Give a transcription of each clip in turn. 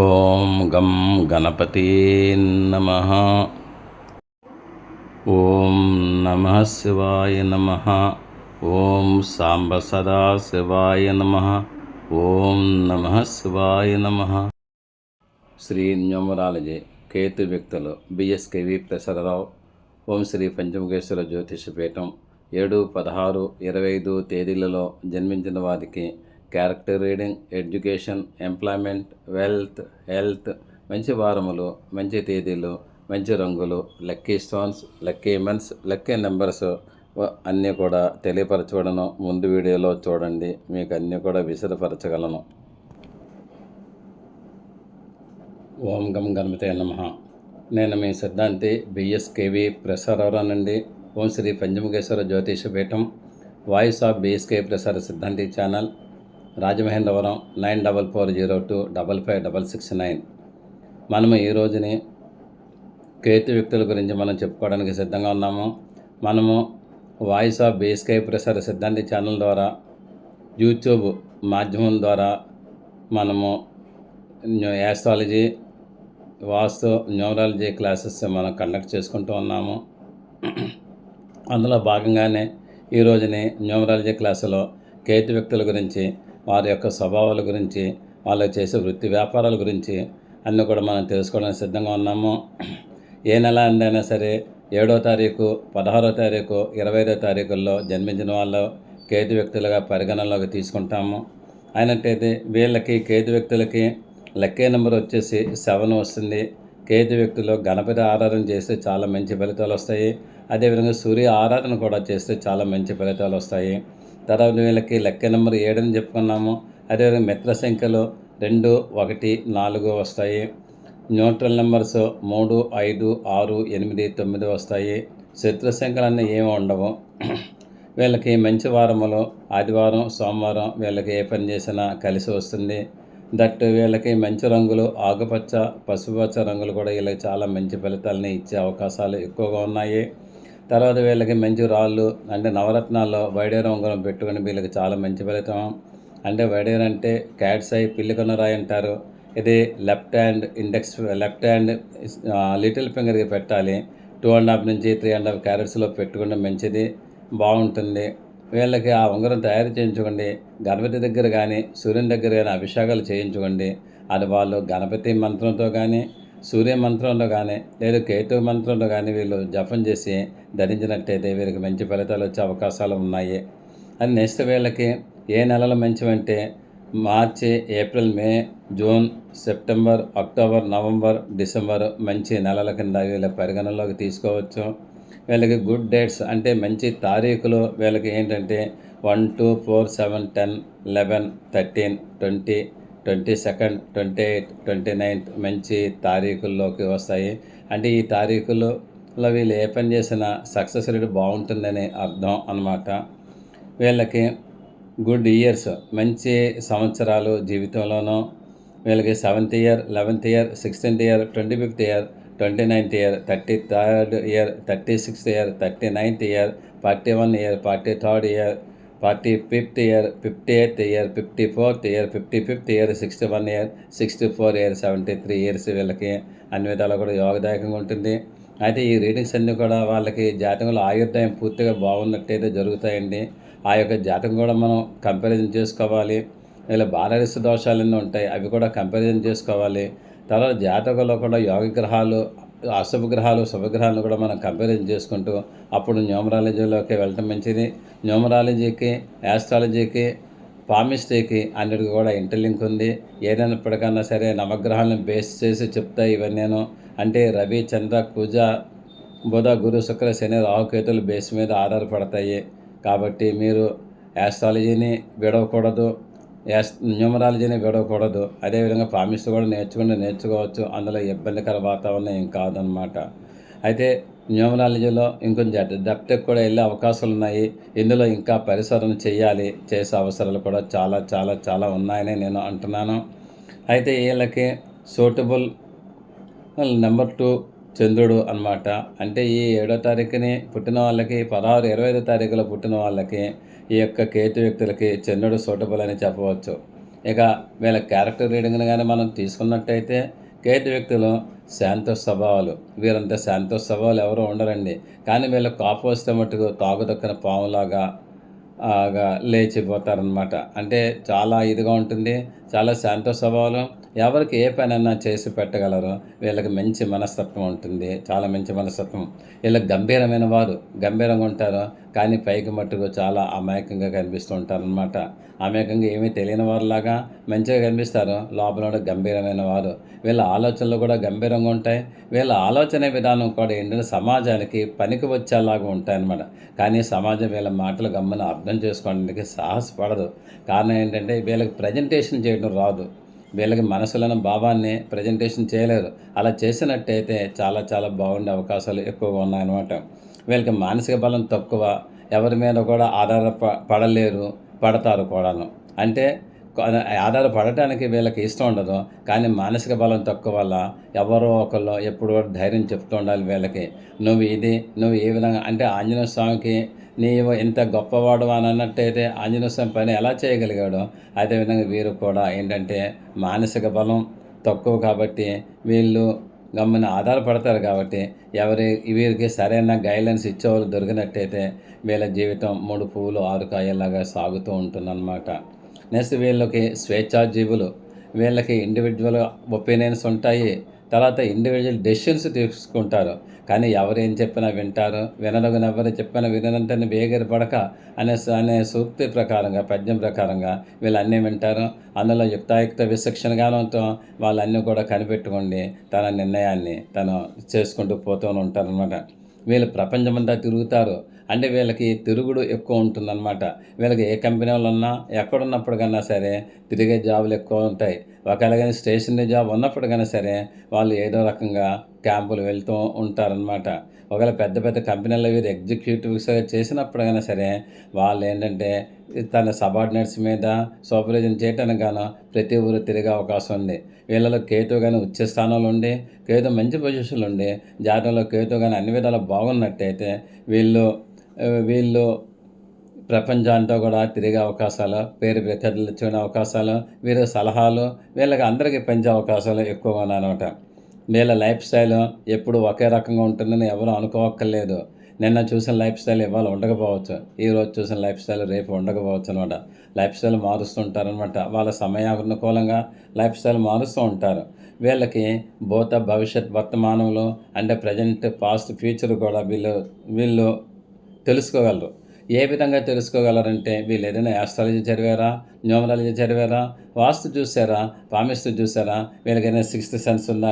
ఓం గం గణపతి నమ. ఓం నమ శివాయ నమ. ఓం సాంబ సదా శివాయ నమ. ఓం నమ శివాయ నమ. శ్రీ న్యూమరాలజీ కేతు వ్యక్తులు B S K V Prasararao Om Sri Panchamukheshwara Jyotishapeetham ఏడు పదహారు ఇరవై ఐదు తేదీలలో జన్మించిన వారికి character reading education employment wealth health మంచి వారములు మంచి తేదీలు మంచి రంగులు lucky stones lucky months lucky numbers అన్నీ కూడా తెలియపరచబడను. ముందు వీడియోలో చూడండి మీకు అన్నీ కూడా విశదపరచగలను ఓం గం గణపతే నమ. నేను మీ సిద్ధాంతి బిఎస్కేవి నుండి. ఓం శ్రీ పంచముఖేశ్వర జ్యోతిష పీఠం వాయిస్ ఆఫ్ బిఎస్కే ప్రసార సిద్ధాంతి channel. Rajamahendravaram nine double four zero two double five double six nine. మనము ఈ రోజుని కీర్తి వ్యక్తుల గురించి మనం చెప్పుకోవడానికి సిద్ధంగా ఉన్నాము. మనము వాయిస్ ఆఫ్ బేస్కై ప్రసార సిద్ధాంతి ఛానల్ ద్వారా యూట్యూబ్ మాధ్యమం ద్వారా మనము యాస్ట్రాలజీ వాస్తు న్యూమరాలజీ క్లాసెస్ మనం కండక్ట్ చేసుకుంటూ ఉన్నాము. అందులో భాగంగానే ఈ రోజుని న్యూమరాలజీ క్లాసులో కేతు వ్యక్తుల గురించి వారి యొక్క స్వభావాల గురించి వాళ్ళు చేసే వృత్తి వ్యాపారాల గురించి అన్నీ కూడా మనం తెలుసుకోవడానికి సిద్ధంగా ఉన్నాము. ఏ నెల అయినా సరే ఏడో తారీఖు పదహారో తారీఖు ఇరవై ఐదో తారీఖుల్లో జన్మించిన వాళ్ళు కేతు వ్యక్తులుగా పరిగణనలోకి తీసుకుంటాము. అయినట్టయితే వీళ్ళకి కేతు వ్యక్తులకి లెక్కే నెంబర్ వచ్చేసి సెవెన్ వస్తుంది. కేతు వ్యక్తులు గణపతి ఆరాధన చేస్తే చాలా మంచి ఫలితాలు వస్తాయి. అదేవిధంగా సూర్య ఆరాధన కూడా చేస్తే చాలా మంచి ఫలితాలు వస్తాయి. తర్వాత వీళ్ళకి లెక్క నెంబర్ ఏడని చెప్పుకున్నాము. అదేవిధంగా మిత్ర సంఖ్యలు రెండు ఒకటి నాలుగు వస్తాయి. న్యూట్రల్ నెంబర్స్ మూడు ఐదు ఆరు ఎనిమిది తొమ్మిది వస్తాయి. శత్రు సంఖ్యలన్నీ ఏమి ఉండవు. వీళ్ళకి మంచి వారములు ఆదివారం సోమవారం వీళ్ళకి ఏ పని చేసినా కలిసి వస్తుంది. దట్ వీళ్ళకి మంచి రంగులు ఆకుపచ్చ పసుపచ్చ రంగులు కూడా వీళ్ళకి చాలా మంచి ఫలితాలని ఇచ్చే అవకాశాలు ఎక్కువగా ఉన్నాయి. తర్వాత వీళ్ళకి మంచి రాళ్ళు అంటే నవరత్నాల్లో వైడేరు ఉంగరం పెట్టుకుని వీళ్ళకి చాలా మంచి ఫలితం. అంటే వైడేరు అంటే క్యాట్స్ అయి పిల్లికొన్న రాయి అంటారు. ఇది left hand index left hand little ఫింగర్కి పెట్టాలి. టూ అండ్ హాఫ్ నుంచి త్రీ అండ్ హాఫ్ క్యారెట్స్లో పెట్టుకుంటే మంచిది బాగుంటుంది. వీళ్ళకి ఆ ఉంగరం తయారు చేయించుకోండి. గణపతి దగ్గర కానీ సూర్యుని దగ్గర కానీ అభిషేకాలు చేయించుకోండి. అది వాళ్ళు గణపతి మంత్రంతో కానీ సూర్య మంత్రంలో కానీ లేదా కేతు మంత్రంలో కానీ వీళ్ళు జపం చేసి ధరించినట్టయితే వీరికి మంచి ఫలితాలు వచ్చే అవకాశాలు ఉన్నాయి. అని నెక్స్ట్ వీళ్ళకి ఏ నెలలు మంచివంటే March April May June September October November December మంచి నెలల కింద వీళ్ళ పరిగణనలోకి తీసుకోవచ్చు. వీళ్ళకి గుడ్ డేట్స్ అంటే మంచి తారీఖులు వీళ్ళకి ఏంటంటే one two four seven ten eleven thirteen twenty twenty second twenty eight twenty ninth మంచి తారీఖుల్లోకి వస్తాయి. అంటే ఈ తారీఖుల్లో వీళ్ళు ఏ పని చేసినా సక్సెస్ రేట్ బాగుంటుందని అర్థం అనమాట వీళ్ళకి గుడ్ ఇయర్స్. మంచి సంవత్సరాలు జీవితంలోనూ. వీళ్ళకి seventh year eleventh year sixteenth year twenty fifth year twenty ninth year thirty third year thirty sixth year thirty ninth year forty one year forty third year forty fifth year fifty eighth year fifty fourth year fifty fifth year sixty one year sixty four year seventy three years వీళ్ళకి అన్ని విధాలు కూడా యోగదాయకంగా ఉంటుంది. అయితే ఈ readings అన్నీ కూడా వాళ్ళకి జాతకంలో ఆయుర్దాయం పూర్తిగా బాగున్నట్టయితే జరుగుతాయండి. ఆ యొక్క జాతకం కూడా మనం కంపారిజన్ చేసుకోవాలి. ఇలా బాలరిస్తు దోషాలన్నీ ఉంటాయి అవి కూడా కంపారిజన్ చేసుకోవాలి. తర్వాత జాతకంలో కూడా యోగ గ్రహాలు అశుభ గ్రహాలు శుభగ్రహాలను కూడా మనం కంపారిజన్ చేసుకుంటూ అప్పుడు న్యూమరాలజీలోకి వెళ్ళటం మంచిది. న్యూమరాలజీకి యాస్ట్రాలజీకి పామిస్ట్రీకి అన్నిటికి కూడా ఇంటర్లింక్ ఉంది. ఏదైనప్పటికన్నా సరే నవగ్రహాలను బేస్ చేసి చెప్తాయి ఇవన్నీ అంటే రవి చంద్ర కుజ బుధ గురు శుక్ర శని రాహుకేతులు బేస్ మీద ఆధారపడతాయి. కాబట్టి మీరు యాస్ట్రాలజీని విడవకూడదు. న్యూమరాలజీని విడవకూడదు అదేవిధంగా ప్రామిస్ కూడా నేర్చుకుంటే నేర్చుకోవచ్చు. అందులో ఇబ్బందికర వాతావరణం ఏం కాదనమాట అయితే న్యూమరాలజీలో ఇంకొంచెం డెప్త్కి కూడా వెళ్ళే అవకాశాలు ఉన్నాయి. ఇందులో ఇంకా పరిశోధన చేయాలి. చేసే అవసరాలు కూడా చాలా చాలా చాలా ఉన్నాయని నేను అంటున్నాను. అయితే వీళ్ళకి సూటబుల్ నెంబర్ టూ చంద్రుడు అనమాట అంటే ఈ ఏడో తారీఖుని పుట్టిన వాళ్ళకి పదహారు ఇరవై ఐదో తారీఖులో పుట్టిన వాళ్ళకి ఈ యొక్క కేతు వ్యక్తులకి చంద్రుడు సూటబుల్ అని చెప్పవచ్చు. ఇక వీళ్ళ క్యారెక్టర్ రీడింగ్ని కానీ మనం తీసుకున్నట్టయితే కేతు వ్యక్తులు శాంత స్వభావాలు. వీరంతా శాంత స్వభావాలు ఎవరు ఉండరండి. కానీ వీళ్ళ కాపు వస్తే మట్టుకు తాగుదక్కిన పాములాగా లేచిపోతారనమాట అంటే చాలా ఇదిగా ఉంటుంది చాలా శాంత స్వభావం ఎవరికి ఏ పనైనా చేసి పెట్టగలరు. వీళ్ళకి మంచి మనస్తత్వం ఉంటుంది చాలా మంచి మనస్తత్వం. వీళ్ళకి గంభీరమైన వారు గంభీరంగా ఉంటారు కానీ పైకి మట్టుకు చాలా అమాయకంగా కనిపిస్తూ ఉంటారనమాట అమాయకంగా ఏమీ తెలియని వారిలాగా మంచిగా కనిపిస్తారు లోపల కూడా గంభీరమైన వారు. వీళ్ళ ఆలోచనలు కూడా గంభీరంగా ఉంటాయి. వీళ్ళ ఆలోచన విధానం కూడా ఏంటంటే సమాజానికి పనికి వచ్చేలాగా ఉంటాయన్నమాట. కానీ సమాజం వీళ్ళ మాటలు గమ్మని అర్థం చేసుకోవడానికి సాహసపడదు. కారణం ఏంటంటే వీళ్ళకి ప్రజెంటేషన్ చేయడం రాదు. వీళ్ళకి మనసులోని భావాన్ని ప్రజెంటేషన్ చేయలేరు. అలా చేసినట్టయితే చాలా చాలా బాగుండే అవకాశాలు ఎక్కువగా ఉన్నాయన్నమాట. వీళ్ళకి మానసిక బలం తక్కువ ఎవరి మీద కూడా ఆధార పడలేరు పడతారు కూడాను. అంటే ఆధారపడటానికి వీళ్ళకి ఇష్టం ఉండదు. కానీ మానసిక బలం తక్కువ వల్ల ఎవరో ఒకళ్ళు ఎప్పుడు ధైర్యం చెప్తూ ఉండాలి వీళ్ళకి. నువ్వు ఇది నువ్వు ఏ విధంగా అంటే ఆంజనేయ స్వామికి నీవు ఇంత గొప్పవాడు అని అన్నట్టయితే ఆంజనేయ స్వామి పని ఎలా చేయగలిగాడు? అదేవిధంగా వీరు కూడా ఏంటంటే మానసిక బలం తక్కువ కాబట్టి వీళ్ళు గమ్మని ఆధారపడతారు కాబట్టి ఎవరి వీరికి సరైన గైడ్లైన్స్ ఇచ్చేవాళ్ళు దొరికినట్టయితే వీళ్ళ జీవితం మూడు పువ్వులు ఆరు కాయలాగా సాగుతూ ఉంటుందన్నమాట. నెక్స్ట్ వీళ్ళకి స్వేచ్ఛాజీవులు వీళ్ళకి ఇండివిజువల్ ఒపీనియన్స్ ఉంటాయి. తర్వాత ఇండివిజువల్ డెసిషన్స్ తీసుకుంటారు. కానీ ఎవరేం చెప్పినా వింటారు. వినదగిన ఎవరు చెప్పినా వినంటే వేగరి పడక అనే అనే సూక్తి ప్రకారంగా పద్యం ప్రకారంగా వీళ్ళు అన్నీ వింటారు. అందులో యుక్తాయుక్త విశిక్షణగానంతో వాళ్ళన్నీ కూడా కనిపెట్టుకోండి. తన నిర్ణయాన్ని తను చేసుకుంటూ పోతూ ఉంటారనమాట వీళ్ళు ప్రపంచమంతా తిరుగుతారు. అంటే వీళ్ళకి తిరుగుడు ఎక్కువ ఉంటుందన్నమాట. వీళ్ళకి ఏ కంపెనీలు ఉన్నా ఎక్కడున్నప్పటికన్నా సరే తిరిగే జాబులు ఎక్కువ ఉంటాయి. ఒకవేళ కానీ స్టేషనరీ జాబ్ ఉన్నప్పటికైనా సరే వాళ్ళు ఏదో రకంగా క్యాంపులు వెళ్తూ ఉంటారనమాట ఒకవేళ పెద్ద పెద్ద కంపెనీల్లో వీరు ఎగ్జిక్యూటివ్స్గా చేసినప్పుడైనా సరే వాళ్ళు ఏంటంటే తన సబార్డినేట్స్ మీద సూపర్విజన్ చేయటానికి గాను ప్రతి ఊరు తిరిగే అవకాశం ఉంది. వీళ్ళలో కేతు కానీ ఉచ్చ స్థానంలో ఉండి కేతు మంచి పొజిషన్లు ఉండి జాతకంలో కేతు కానీ అన్ని విధాలు బాగున్నట్టయితే వీళ్ళు వీళ్ళు ప్రపంచాంతో కూడా తిరిగే అవకాశాలు పేరు ప్రఖ్యాతులు చూడే అవకాశాలు వీరి సలహాలు వీళ్ళకి అందరికీ పెంచే అవకాశాలు ఎక్కువగా ఉన్నాయన్నమాట. వీళ్ళ లైఫ్ స్టైల్ ఎప్పుడు ఒకే రకంగా ఉంటుందని ఎవరు అనుకోవక్కర్లేదు నిన్న చూసిన లైఫ్ స్టైల్ ఇవాళ ఉండకపోవచ్చు. ఈరోజు చూసిన లైఫ్ స్టైల్ రేపు ఉండకపోవచ్చు అనమాట లైఫ్ స్టైల్ మారుస్తుంటారనమాట వాళ్ళ సమయానుకూలంగా లైఫ్ స్టైల్ మారుస్తూ ఉంటారు. వీళ్ళకి భూత భవిష్యత్ వర్తమానంలో అంటే ప్రజెంట్ పాస్ట్ ఫ్యూచర్ కూడా వీళ్ళు వీళ్ళు తెలుసుకోగలరు. ఏ విధంగా తెలుసుకోగలరంటే వీళ్ళు ఏదైనా ఆస్ట్రాలజీ చదివారా న్యూమరాలజీ చదివారా వాస్తు చూసారా పామిస్తు చూసారా వీళ్ళకైనా సిక్స్త్ సెన్స్ ఉందా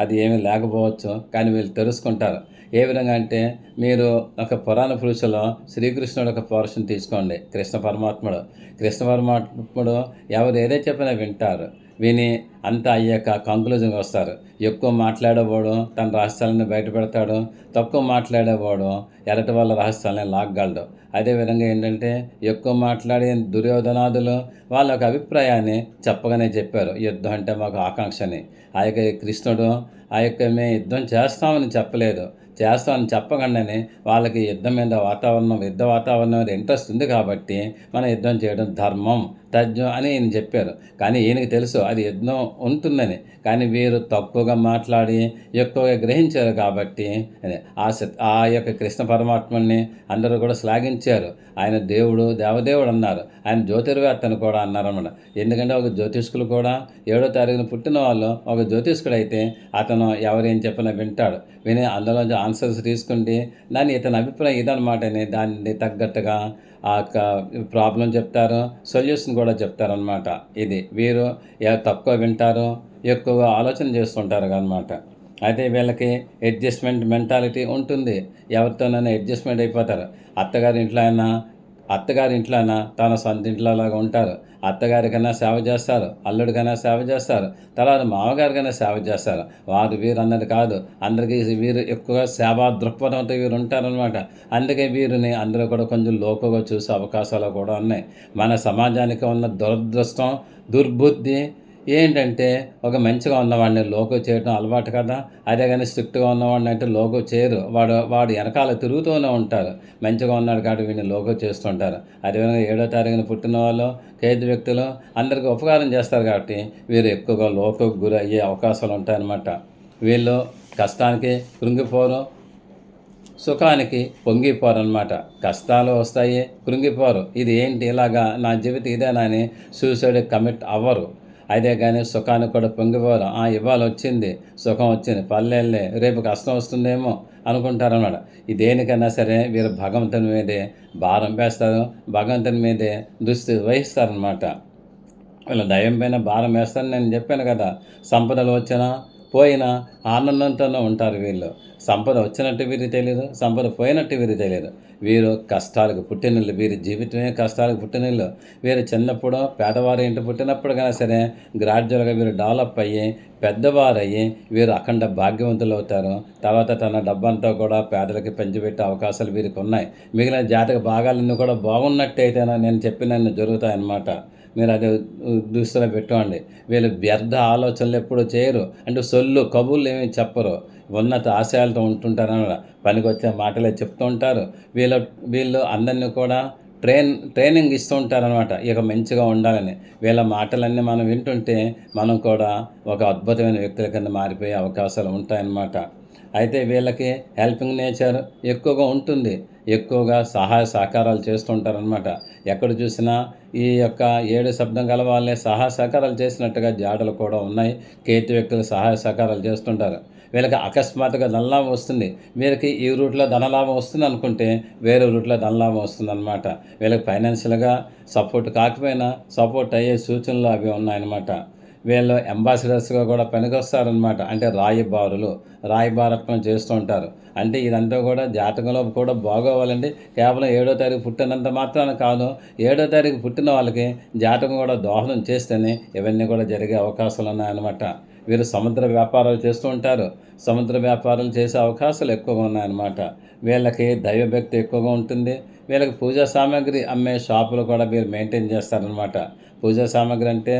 అది ఏమీ లేకపోవచ్చు కానీ వీళ్ళు తెలుసుకుంటారు. ఏ విధంగా అంటే మీరు ఒక పురాణ పురుషులో శ్రీకృష్ణుడు ఒక పోర్షన్ తీసుకోండి కృష్ణ పరమాత్ముడు. కృష్ణ పరమాత్ముడు ఎవరు ఏదైతే చెప్పినా వింటారు. విని అంతా అయ్యాక కంక్లూజన్కి వస్తారు. ఎక్కువ మాట్లాడేవాడు తన రహస్యాలను బయటపెడతాడు. తక్కువ మాట్లాడేవాడు ఎరటి వాళ్ళ రహస్యాలని లాగ్గలడు. అదేవిధంగా ఏంటంటే ఎక్కువ మాట్లాడే దుర్యోధనాదులు వాళ్ళ యొక్క అభిప్రాయాన్ని చెప్పగానే చెప్పారు. యుద్ధం అంటే మాకు ఆకాంక్షని. ఆ యొక్క కృష్ణుడు ఆ యొక్క మేము యుద్ధం చేస్తామని చెప్పలేదు. చేస్తామని చెప్పకుండానే వాళ్ళకి యుద్ధం మీద వాతావరణం యుద్ధ వాతావరణం మీద ఇంట్రెస్ట్ ఉంది కాబట్టి మనం యుద్ధం చేయడం ధర్మం. తజ్ఞం అని ఈయన చెప్పారు. కానీ ఈయనకి తెలుసు అది ఎన్నో ఉంటుందని. కానీ వీరు తక్కువగా మాట్లాడి ఎక్కువగా గ్రహించారు కాబట్టి ఆ ఆ యొక్క కృష్ణ పరమాత్మని అందరూ కూడా శ్లాఘించారు. ఆయన దేవుడు దేవదేవుడు అన్నారు. ఆయన జ్యోతిర్వేత్తను కూడా అన్నారన్నమాట ఎందుకంటే ఒక జ్యోతిష్కులు కూడా ఏడో తారీఖున పుట్టిన వాళ్ళు ఒక జ్యోతిష్కుడు అయితే అతను ఎవరేం చెప్పినా వింటాడు. విని అందులో ఆన్సర్స్ తీసుకుంటే దాన్ని ఇతని అభిప్రాయం ఇదనమాట దాన్ని తగ్గట్టుగా ఆ యొక్క ప్రాబ్లం చెప్తారు సొల్యూషన్ కూడా చెప్తారనమాట ఇది వీరు తక్కువ వింటారు ఎక్కువగా ఆలోచన చేస్తుంటారు అనమాట అయితే వీళ్ళకి అడ్జస్ట్మెంట్ మెంటాలిటీ ఉంటుంది. ఎవరితోనైనా అడ్జస్ట్మెంట్ అయిపోతారు. అత్తగారి ఇంట్లో అయినా అత్తగారింట్లోనా? తన సొంత ఇంట్లోలాగా ఉంటారు. అత్తగారికైనా సేవ చేస్తారు. అల్లుడికైనా సేవ చేస్తారు. తర్వాత మామగారికైనా సేవ చేస్తారు. వారు వీరు అన్నది కాదు. అందరికీ వీరు ఎక్కువగా సేవా దృక్పథంతో వీరు ఉంటారనమాట అందుకే వీరిని అందరూ కూడా కొంచెం లోకుగా చూసే అవకాశాలు కూడా ఉన్నాయి. మన సమాజానికి ఉన్న దురదృష్టం దుర్బుద్ధి ఏంటంటే ఒక మంచిగా ఉన్నవాడిని లోకో చేయడం అలవాటు కదా. అదే కానీ స్ట్రిక్ట్గా ఉన్నవాడిని అంటే లోకో చేయరు. వాడు వాడు వెనకాల తిరుగుతూనే ఉంటారు. మంచిగా ఉన్నాడు కాబట్టి వీడిని లోకో చేస్తుంటారు. అదేవిధంగా ఏడో తారీఖున పుట్టిన వాళ్ళు ఖైదు వ్యక్తులు అందరికీ ఉపకారం చేస్తారు కాబట్టి వీరు ఎక్కువగా లోకోకు గురి అయ్యే అవకాశాలు ఉంటాయన్నమాట. వీళ్ళు కష్టానికి కృంగిపోరు సుఖానికి పొంగిపోరు అనమాట కష్టాలు వస్తాయి కృంగిపోరు. ఇది ఏంటి? ఇలాగా నా జీవితం ఇదేనా అని సూసైడ్ కమిట్ అవ్వరు. అదే కానీ సుఖానికి కూడా పొంగిపోవాలి. ఆ ఇవాళ వచ్చింది సుఖం వచ్చింది. పల్లెళ్ళే రేపు కష్టం వస్తుందేమో అనుకుంటారన్నమాట ఈ దేనికైనా సరే వీరు భగవంతుని మీదే భారం వేస్తారు భగవంతుని మీదే దృష్టి వహిస్తారనమాట వీళ్ళ దయం పైన భారం వేస్తారని నేను చెప్పాను కదా. సంపదలు వచ్చినా పోయినా ఆనందంతోనే ఉంటారు వీళ్ళు. సంపద వచ్చినట్టు వీరికి తెలియదు సంపద పోయినట్టు వీరికి తెలియదు వీరు కష్టాలకు పుట్టినళ్ళు వీరి జీవితమే కష్టాలకు పుట్టినళ్ళు. వీరు చిన్నప్పుడు పేదవారి ఇంటి పుట్టినప్పుడు కానీ సరే గ్రాడ్యువల్గా వీరు డెవలప్ అయ్యి పెద్దవారు అయ్యి వీరు అఖండ భాగ్యవంతులు అవుతారు. తర్వాత తన డబ్బంతా కూడా పేదలకి పెంచిపెట్టే అవకాశాలు వీరికి ఉన్నాయి. మిగిలిన జాతక భాగాలన్నీ కూడా బాగున్నట్టయితేనే నేను చెప్పినన్ను జరుగుతాయన్నమాట. మీరు అది దృష్టిలో పెట్టుకోండి. వీళ్ళు వ్యర్థ ఆలోచనలు ఎప్పుడు చేయరు. అంటే సొల్లు కబుర్లు ఏమీ చెప్పరు. ఉన్నత ఆశయాలతో ఉంటుంటారన్నమాట పనికి వచ్చే మాటలే చెప్తూ ఉంటారు. వీళ్ళ వీళ్ళు అందరినీ కూడా ట్రైన్ ట్రైనింగ్ ఇస్తూ ఉంటారనమాట ఇక మంచిగా ఉండాలని. వీళ్ళ మాటలన్నీ మనం వింటుంటే మనం కూడా ఒక అద్భుతమైన వ్యక్తుల కింద మారిపోయే అవకాశాలు ఉంటాయన్నమాట. అయితే వీళ్ళకి హెల్పింగ్ నేచర్ ఎక్కువగా ఉంటుంది. ఎక్కువగా సహాయ సహకారాలు చేస్తుంటారనమాట ఎక్కడ చూసినా ఈ యొక్క ఏడు శబ్దం గల వాళ్ళే సహాయ సహకారాలు చేసినట్టుగా జాడలు కూడా ఉన్నాయి. కేతి వ్యక్తులు సహాయ సహకారాలు చేస్తుంటారు. వీళ్ళకి అకస్మాత్తుగా ధనలాభం వస్తుంది. వీరికి ఈ రూట్లో ధనలాభం వస్తుంది అనుకుంటే వేరే రూట్లో ధనలాభం వస్తుంది అనమాట వీళ్ళకి ఫైనాన్షియల్గా సపోర్ట్ కాకపోయినా సపోర్ట్ అయ్యే సూచనలు అవి ఉన్నాయన్నమాట. వీళ్ళు అంబాసిడర్స్గా కూడా పనికొస్తారనమాట అంటే రాయబారులు రాయబారత్వం చేస్తూ ఉంటారు. అంటే ఇదంతా కూడా జాతకంలో కూడా బాగోవాలండి. కేవలం ఏడో తారీఖు పుట్టినంత మాత్రాన కాదు ఏడో తారీఖు పుట్టిన వాళ్ళకి జాతకం కూడా దోహదం చేస్తేనే ఇవన్నీ కూడా జరిగే అవకాశాలు ఉన్నాయన్నమాట. వీరు సముద్ర వ్యాపారాలు చేస్తూ ఉంటారు. సముద్ర వ్యాపారాలు చేసే అవకాశాలు ఎక్కువగా ఉన్నాయన్నమాట. వీళ్ళకి దైవభక్తి ఎక్కువగా ఉంటుంది. వీళ్ళకి పూజా సామాగ్రి అమ్మే షాపులు కూడా మీరు మెయింటైన్ చేస్తారనమాట పూజా సామాగ్రి అంటే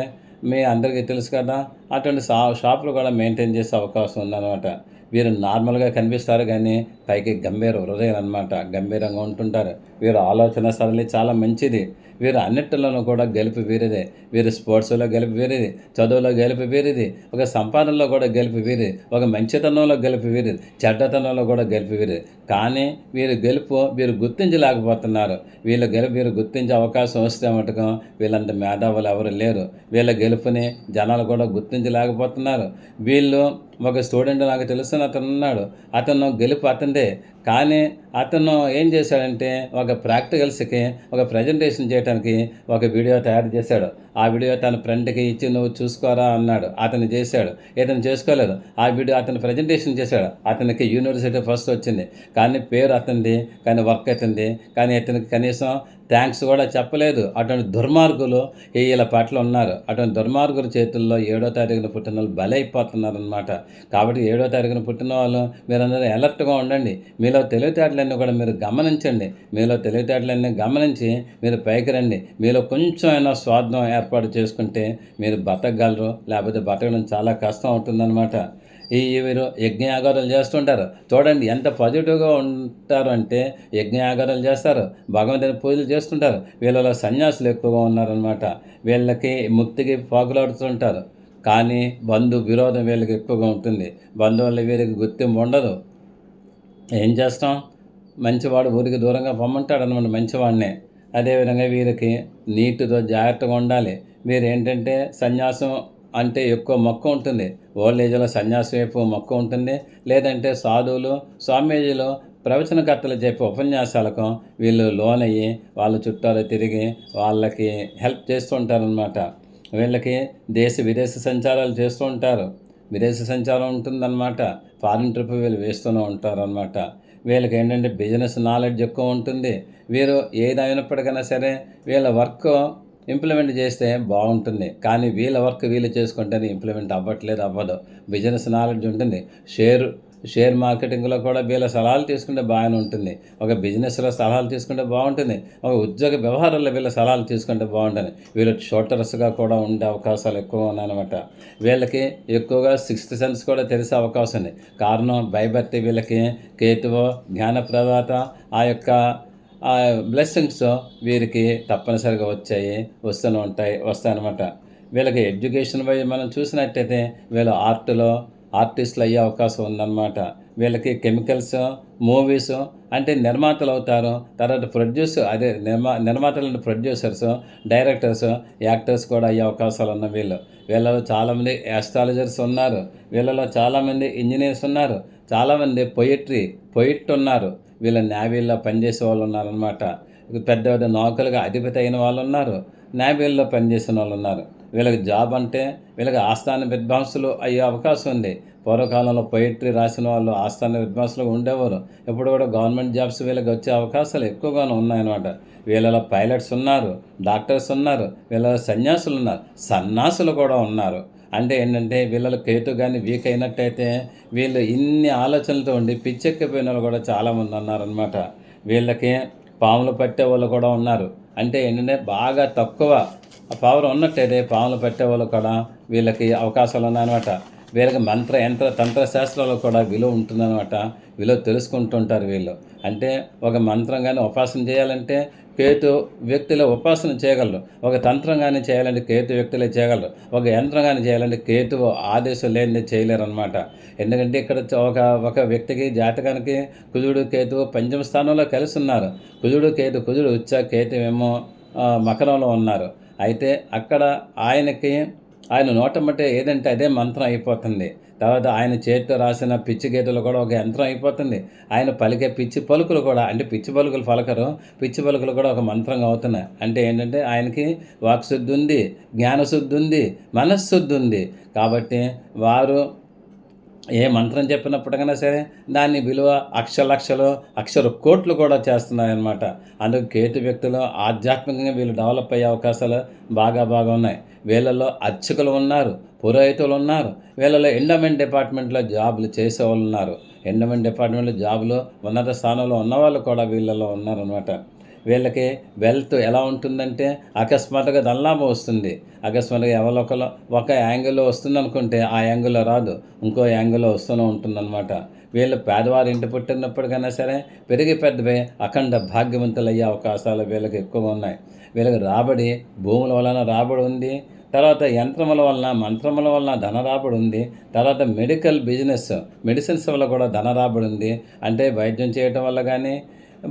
మీ అందరికీ తెలుసు కదా అటువంటి షా షాపులు కూడా మెయింటైన్ చేసే అవకాశం ఉందన్నమాట. వీరు నార్మల్గా కనిపిస్తారు కానీ పైకి గంభీర హృదయం అనమాట గంభీరంగా ఉంటుంటారు. వీరు ఆలోచన సరళి చాలా మంచిది. వీరు అన్నిటిలోనూ కూడా గెలుపు వీరిదే. వీరు స్పోర్ట్స్లో గెలుపు వీరిది. చదువులో గెలుపు వీరిది. ఒక సంపాదనలో కూడా గెలుపు వీరిది. ఒక మంచితనంలో గెలుపు వీరిది. చెడ్డతనంలో కూడా గెలుపు వీరిది. కానీ వీరు గెలుపు వీరు గుర్తించలేకపోతున్నారు. వీళ్ళ గెలుపు వీరు గుర్తించే అవకాశం వస్తే మటుకు వీళ్ళంత మేధావులు ఎవరు లేరు. వీళ్ళ గెలుపుని జనాలు కూడా గుర్తించలేకపోతున్నారు. వీళ్ళు ఒక స్టూడెంట్ నాకు తెలుస్తున్న అతను ఉన్నాడు అతను గెలుపు అతందే కానీ అతను ఏం చేశాడంటే ఒక ప్రాక్టికల్స్కి ఒక ప్రజెంటేషన్ చేయడానికి ఒక వీడియో తయారు చేశాడు. ఆ వీడియో తన ఫ్రెండ్కి ఇచ్చి నువ్వు చూసుకోరా అన్నాడు. అతను చేశాడు. ఇతను చేసుకోలేదు. ఆ వీడియో అతను ప్రజెంటేషన్ చేశాడు. అతనికి యూనివర్సిటీ ఫస్ట్ వచ్చింది. కానీ పేరు అతనిది కానీ వర్క్ అతనిది కానీ అతనికి కనీసం థ్యాంక్స్ కూడా చెప్పలేదు. అటువంటి దుర్మార్గులు వీళ్ళ పట్ల ఉన్నారు. అటువంటి దుర్మార్గుల చేతుల్లో ఏడో తారీఖున పుట్టిన వాళ్ళు బలైపోతున్నారు అనమాట కాబట్టి ఏడో తారీఖున పుట్టిన వాళ్ళు మీరందరూ అలర్ట్గా ఉండండి. మీలో తెలివితేటలన్నీ కూడా మీరు గమనించండి. మీలో తెలివితేటలన్నీ గమనించి మీరు పైకి రండి. మీలో కొంచెం అయినా స్వార్థం ఏర్పాటు చేసుకుంటే మీరు బతకగలరు. లేకపోతే బతకడం చాలా కష్టం అవుతుందన్నమాట. ఈ వీరు యజ్ఞయాగారాలు చేస్తుంటారు. చూడండి ఎంత పాజిటివ్గా ఉంటారు అంటే యజ్ఞయాగారాలు చేస్తారు. భగవంతుని పూజలు చేస్తుంటారు. వీళ్ళలో సన్యాసులు ఎక్కువగా ఉన్నారనమాట వీళ్ళకి ముక్తికి పాకులాడుతుంటారు. కానీ బంధు విరోధం వీళ్ళకి ఎక్కువగా ఉంటుంది. బంధువుల వీరికి గుర్తింపు ఉండదు. ఏం చేస్తాం? మంచివాడు ఊరికి దూరంగా పొమ్మంటాడు అనమాట మంచివాడినే. అదేవిధంగా వీరికి నీటితో జాగ్రత్తగా ఉండాలి. వీరు ఏంటంటే సన్యాసం అంటే ఎక్కువ మొక్క ఉంటుంది. ఓల్డ్ ఏజ్లో సన్యాసం వైపు మొక్క ఉంటుంది. లేదంటే సాధువులు స్వామీజీలు ప్రవచనకర్తలు చెప్పే ఉపన్యాసాలకు వీళ్ళు లోన్ అయ్యి వాళ్ళ చుట్టాలు తిరిగి వాళ్ళకి హెల్ప్ చేస్తూ ఉంటారనమాట. వీళ్ళకి దేశ విదేశ సంచారాలు చేస్తూ ఉంటారు. విదేశ సంచారం ఉంటుందన్నమాట ఫారిన్ ట్రిప్ వీళ్ళు వేస్తూనే ఉంటారనమాట. వీళ్ళకి ఏంటంటే బిజినెస్ నాలెడ్జ్ ఎక్కువ ఉంటుంది. వీరు ఏది అయినప్పటికైనా సరే వీళ్ళ వర్క్ ఇంప్లిమెంట్ చేస్తే బాగుంటుంది. కానీ వీళ్ళ వర్క్ వీళ్ళు చేసుకుంటేనే ఇంప్లిమెంట్ అవ్వట్లేదు అవ్వదు. బిజినెస్ నాలెడ్జ్ ఉంటుంది. షేర్ షేర్ మార్కెటింగ్లో కూడా వీళ్ళ సలహాలు తీసుకుంటే బాగానే ఉంటుంది. ఒక బిజినెస్లో సలహాలు తీసుకుంటే బాగుంటుంది. ఒక ఉద్యోగ వ్యవహారాల్లో వీళ్ళ సలహాలు తీసుకుంటే బాగుంటుంది. వీళ్ళు షోటర్స్గా కూడా ఉండే అవకాశాలు ఎక్కువ ఉన్నాయన్నమాట. వీళ్ళకి ఎక్కువగా సిక్స్త్ సెన్స్ కూడా తెలిసే అవకాశం ఉంది. కారణం భయభక్తి వీళ్ళకి కేతువు జ్ఞాన ప్రదాత ఆ యొక్క ఆ బ్లెస్సింగ్స్ వీరికి తప్పనిసరిగా వచ్చాయి వస్తూనే ఉంటాయి వస్తాయన్నమాట. వీళ్ళకి ఎడ్యుకేషన్ వైజ్ మనం చూసినట్టయితే వీళ్ళు ఆర్ట్లో ఆర్టిస్టులు అయ్యే అవకాశం ఉందన్నమాట. వీళ్ళకి కెమికల్స్ మూవీస్ అంటే నిర్మాతలు అవుతారు తర్వాత ప్రొడ్యూస్ అదే నిర్మా నిర్మాతలు ప్రొడ్యూసర్స్ డైరెక్టర్స్ యాక్టర్స్ కూడా అయ్యే అవకాశాలు ఉన్న వీళ్ళు. వీళ్ళలో చాలామంది యాస్ట్రాలజర్స్ ఉన్నారు. వీళ్ళలో చాలామంది ఇంజనీర్స్ ఉన్నారు. చాలామంది పొయిట్రీ పొయిట్ ఉన్నారు. వీళ్ళ నేవీల్లో పనిచేసే వాళ్ళు ఉన్నారనమాట పెద్ద పెద్ద నౌకలుగా అధిపతి అయిన వాళ్ళు ఉన్నారు. నేవీల్లో పనిచేసిన వాళ్ళు ఉన్నారు. వీళ్ళకి జాబ్ అంటే వీళ్ళకి ఆస్థాన విద్వాంసులు అయ్యే అవకాశం ఉంది. పూర్వకాలంలో పొయిట్రీ రాసిన వాళ్ళు ఆస్థాన విద్వాంసులు ఉండేవారు. ఇప్పుడు కూడా గవర్నమెంట్ జాబ్స్ వీళ్ళకి వచ్చే అవకాశాలు ఎక్కువగానే ఉన్నాయన్నమాట. వీళ్ళలో పైలట్స్ ఉన్నారు డాక్టర్స్ ఉన్నారు వీళ్ళలో సన్యాసులు ఉన్నారు సన్యాసులు కూడా ఉన్నారు. అంటే ఏంటంటే వీళ్ళ కేతు కానీ వీక్ అయినట్టయితే వీళ్ళు ఇన్ని ఆలోచనలతో ఉండి పిచ్చెక్కిపోయిన వాళ్ళు కూడా చాలామంది ఉన్నారనమాట వీళ్ళకి పాములు పట్టే వాళ్ళు కూడా ఉన్నారు. అంటే ఏంటంటే బాగా తక్కువ పవర్ ఉన్నట్టయితే పాములు పట్టే వాళ్ళు కూడా వీళ్ళకి అవకాశాలు ఉన్నాయన్నమాట. వీళ్ళకి మంత్ర యంత్ర తంత్ర శాస్త్రాలు కూడా విలువ ఉంటుందన్నమాట. విలువ తెలుసుకుంటుంటారు వీళ్ళు. అంటే ఒక మంత్రం కానీ ఉపాసన చేయాలంటే కేతు వ్యక్తిలో ఉపాసన చేయగలరు. ఒక తంత్రం కానీ చేయాలంటే కేతు వ్యక్తులే చేయగలరు. ఒక యంత్రం కానీ చేయాలంటే కేతు ఆదేశం లేనిది చేయలేరు అనమాట ఎందుకంటే ఇక్కడ ఒక ఒక వ్యక్తికి జాతకానికి కుజుడు కేతు పంచమ స్థానంలో కలిసి ఉన్నారు. కుజుడు కేతు కుజుడు ఉచ్చ కేతు ఏమో మకరంలో ఉన్నారు. అయితే అక్కడ ఆయనకి ఆయన నోటమ్మటే ఏదంటే అదే మంత్రం అయిపోతుంది. తర్వాత ఆయన చేతితో రాసిన పిచ్చి గీతలు కూడా ఒక యంత్రం అయిపోతుంది. ఆయన పలికే పిచ్చి పలుకులు కూడా అంటే పిచ్చి పలుకులు పలకరు పిచ్చి పలుకులు కూడా ఒక మంత్రంగా అవుతున్నాయి. అంటే ఏంటంటే ఆయనకి వాక్శుద్ధి ఉంది జ్ఞానశుద్ధి ఉంది మనశ్శుద్ధి ఉంది. కాబట్టి వారు ఏ మంత్రం చెప్పినప్పటికైనా సరే దాని విలువ అక్ష లక్షలు అక్షర కోట్లు కూడా చేస్తున్నాయన్నమాట. అందుకు కేతు వ్యక్తులు ఆధ్యాత్మికంగా వీళ్ళు డెవలప్ అయ్యే అవకాశాలు బాగా బాగా ఉన్నాయి. వీళ్ళలో అర్చకులు ఉన్నారు పురోహితులు ఉన్నారు వీళ్ళలో ఎండమెంట్ డిపార్ట్మెంట్లో జాబులు చేసేవాళ్ళు ఉన్నారు. ఎండోమెంట్ డిపార్ట్మెంట్లో జాబులు ఉన్నత స్థానంలో ఉన్నవాళ్ళు కూడా వీళ్ళలో ఉన్నారనమాట వీళ్ళకి వెల్త్ ఎలా ఉంటుందంటే అకస్మాత్తుగా దల్లాభం వస్తుంది. అకస్మాత్తుగా ఎవరొకరు ఒక యాంగిల్లో వస్తుంది అనుకుంటే ఆ యాంగిల్లో రాదు. ఇంకో యాంగిల్లో వస్తూనే ఉంటుందన్నమాట. వీళ్ళు పేదవారి ఇంటి పుట్టినప్పటికైనా సరే పెరిగి పెద్దవే అఖండ భాగ్యవంతులు అయ్యే అవకాశాలు వీళ్ళకి ఎక్కువ ఉన్నాయి. వీళ్ళకి రాబడి భూముల వలన రాబడి ఉంది. తర్వాత యంత్రముల వలన మంత్రముల వలన ధన రాబడి ఉంది. తర్వాత మెడికల్ బిజినెస్ మెడిసిన్స్ వల్ల కూడా ధన రాబడి ఉంది. అంటే వైద్యం చేయటం వల్ల కానీ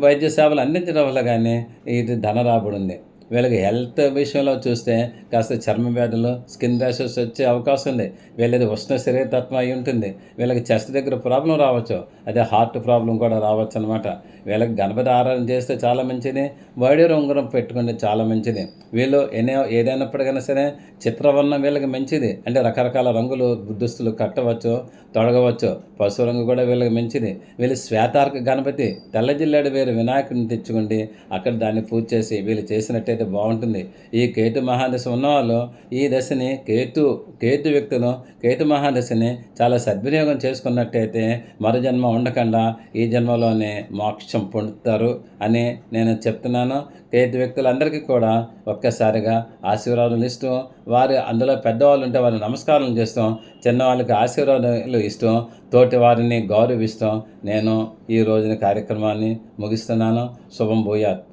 వైద్య సేవలు అందించడం వల్ల కానీ ఇది ధన రాబడి ఉంది. వీళ్ళకి హెల్త్ విషయంలో చూస్తే కాస్త చర్మ వ్యాధులు స్కిన్ ర్యాషెస్ వచ్చే అవకాశం ఉంది. వీళ్ళది ఉష్ణ శరీరతత్వం అయి ఉంటుంది. వీళ్ళకి చెస్ట్ దగ్గర ప్రాబ్లం రావచ్చు. అదే హార్ట్ ప్రాబ్లం కూడా రావచ్చు అనమాట వీళ్ళకి గణపతి ఆరాధన చేస్తే చాలా మంచిది. వైడి ఉంగరం పెట్టుకుంటే చాలా మంచిది. వీళ్ళు ఎనే ఏదైనప్పటికైనా సరే చిత్రవర్ణం వీళ్ళకి మంచిది. అంటే రకరకాల రంగులు దుస్తులు కట్టవచ్చు తొడగవచ్చు. పశు రంగు కూడా వీళ్ళకి మంచిది. వీళ్ళు శ్వేతార్క గణపతి తెల్ల జిల్లాడు వేరు వినాయకుడిని తెచ్చుకోండి. అక్కడ దాన్ని పూజ చేసి వీళ్ళు చేసినట్టయితే బాగుంటుంది. ఈ కేతు మహాదశ ఉన్నవాళ్ళు ఈ దశని కేతు కేతు వ్యక్తులు కేతు మహాదశని చాలా సద్వినియోగం చేసుకున్నట్టయితే మరు జన్మ ఉండకుండా ఈ జన్మలోనే మోక్షం పొందుతారు అని నేను చెప్తున్నాను. కేతు వ్యక్తులందరికీ కూడా ఒక్కసారిగా ఆశీర్వాదాలు ఇస్తూ వారు అందులో పెద్దవాళ్ళు ఉంటే వారిని నమస్కారం చేస్తాం చిన్నవాళ్ళకి ఆశీర్వాదాలు ఇస్తాం తోటి వారిని గౌరవిస్తాం నేను ఈ రోజున కార్యక్రమాన్ని ముగిస్తున్నాను. శుభం భూయాత్.